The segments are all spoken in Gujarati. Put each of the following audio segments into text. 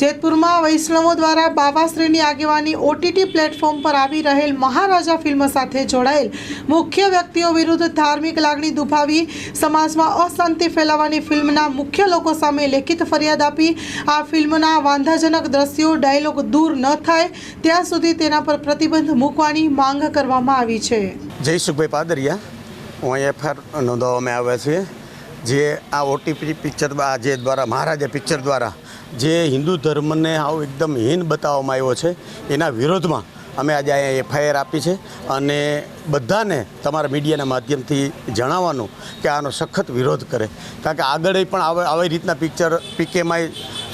જેતપુરમાં વૈષ્ણવો દ્વારા બાવાશ્રીની આગેવાની ઓટીટી પ્લેટફોર્મ પર આવી રહેલ મહારાજા ફિલ્મ સાથે જોડાયેલ મુખ્ય વ્યક્તિઓ વિરુદ્ધ ધાર્મિક લાગણી દુભાવી, સમાજમાં અશાંતિ ફેલાવવાની ફિલ્મના મુખ્ય લોકો સામે લેખિત ફરિયાદ આપી, આ ફિલ્મના વાંધાજનક દ્રશ્યો, ડાયલોગ દૂર ન થાય, ત્યાં સુધી તેના પર પ્રતિબંધ મૂકવાની માંગ કરવામાં આવી છે. જય સુખભાઈ પાદરિયા. હું અહીંયા એફઆઈઆર નોંધાવવામાં આવ્યા છીએ જે આ ઓટીપી પિક્ચર જે દ્વારા, મહારાજા પિક્ચર દ્વારા જે હિન્દુ ધર્મને આવું એકદમ હીન બતાવવામાં આવ્યો છે, એના વિરોધમાં અમે આજે અહીંયા એફઆઈઆર આપી છે અને બધાને તમારા મીડિયાના માધ્યમથી જણાવવાનું કે આનો સખત વિરોધ કરે. કારણ કે આગળ પણ આવે રીતના પિક્ચર પીકેમાં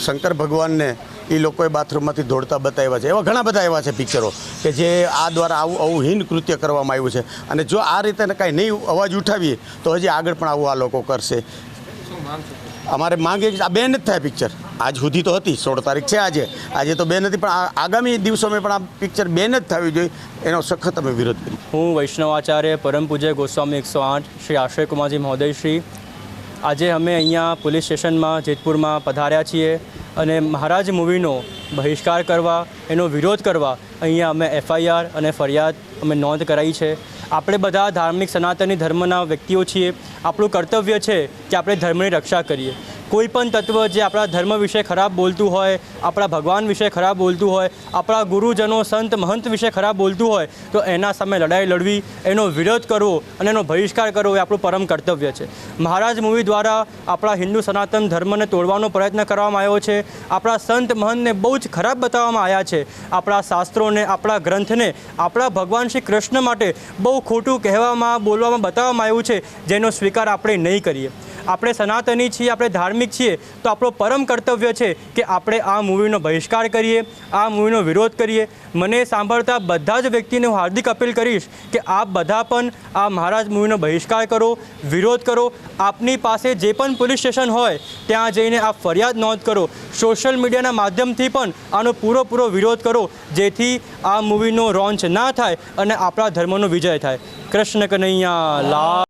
શંકર ભગવાનને એ લોકોએ બાથરૂમમાંથી દોડતા બતાવ્યા છે. એવા ઘણા બધા એવા છે પિક્ચરો કે જે આ દ્વારા આવું આવું હીન કૃત્ય કરવામાં આવ્યું છે. અને જો આ રીતે કાંઈ નહીં અવાજ ઉઠાવીએ, તો હજી આગળ પણ આવું આ લોકો કરશે. અમારે માંગે આ બેન જ થાય પિક્ચર આજ સુધી તો હતી, સોળ તારીખ છે આજે. આજે તો બેન હતી, પણ આગામી દિવસોમાં પણ આ પિક્ચર બેન જ થવી જોઈએ. એનો સખત અમે વિરોધ કરી હું વૈષ્ણવાચાર્ય પરમ પૂજ્ય ગોસ્વામી એકસો આઠ, શ્રી આશ્રય કુમારજી મહોદય શ્રી આજે અમે અહીંયા પોલીસ સ્ટેશનમાં જેતપુરમાં પધાર્યા છીએ અને મહારાજ મૂવીનો બહિષ્કાર કરવા, એનો વિરોધ કરવા અહીંયા અમે એફઆઈઆર અને ફરિયાદ અમે નોંધ કરાવી છે. આપણે બધા ધાર્મિક સનાતની ધર્મના વ્યક્તિઓ છીએ. આપણું કર્તવ્ય છે કે આપણે ધર્મની રક્ષા કરીએ. કોઈ પણ તત્વ જે આપણા ધર્મ વિશે ખરાબ બોલતું હોય, આપણા ભગવાન વિશે ખરાબ બોલતું હોય, આપણા ગુરુજનો, સંત, મહંત વિશે ખરાબ બોલતું હોય, તો એના સામે લડાઈ લડવી, એનો વિરોધ કરવો અને એનો બહિષ્કાર કરવો એ આપણું પરમ કર્તવ્ય છે. મહારાજ મૂવી દ્વારા આપણા હિન્દુ સનાતન ધર્મને તોડવાનો પ્રયત્ન કરવામાં આવ્યો છે. આપણા સંત, મહંતને બહુ જ ખરાબ બતાવવામાં આવ્યા છે. આપણા શાસ્ત્રોને, આપણા ગ્રંથને, આપણા ભગવાન શ્રી કૃષ્ણ માટે બહુ ખોટું કહેવામાં, બોલવામાં બતાવવામાં આવ્યું છે, જેનો સ્વીકાર આપણે નહીં કરીએ. આપણે સનાતની છીએ, આપણે ધાર્મિક છીએ, તો આપણો પરમ કર્તવ્ય છે કે આપણે આ મૂવીનો બહિષ્કાર કરીએ, આ મૂવીનો વિરોધ કરીએ. મને સાંભળતા બધા જ વ્યક્તિને હું હાર્દિક અપીલ કરીશ કે આપ બધા પણ આ મહારાજ મૂવીનો બહિષ્કાર કરો, વિરોધ કરો. આપની પાસે જે પણ પોલીસ સ્ટેશન હોય, ત્યાં જઈને આપ ફરિયાદ નોંધ કરો. સોશિયલ મીડિયાના માધ્યમથી પણ આનો પૂરો વિરોધ કરો, જેથી આ મૂવીનો રોન્ચ ના થાય અને આપણા ધર્મનો વિજય થાય. કૃષ્ણ કનૈયા લા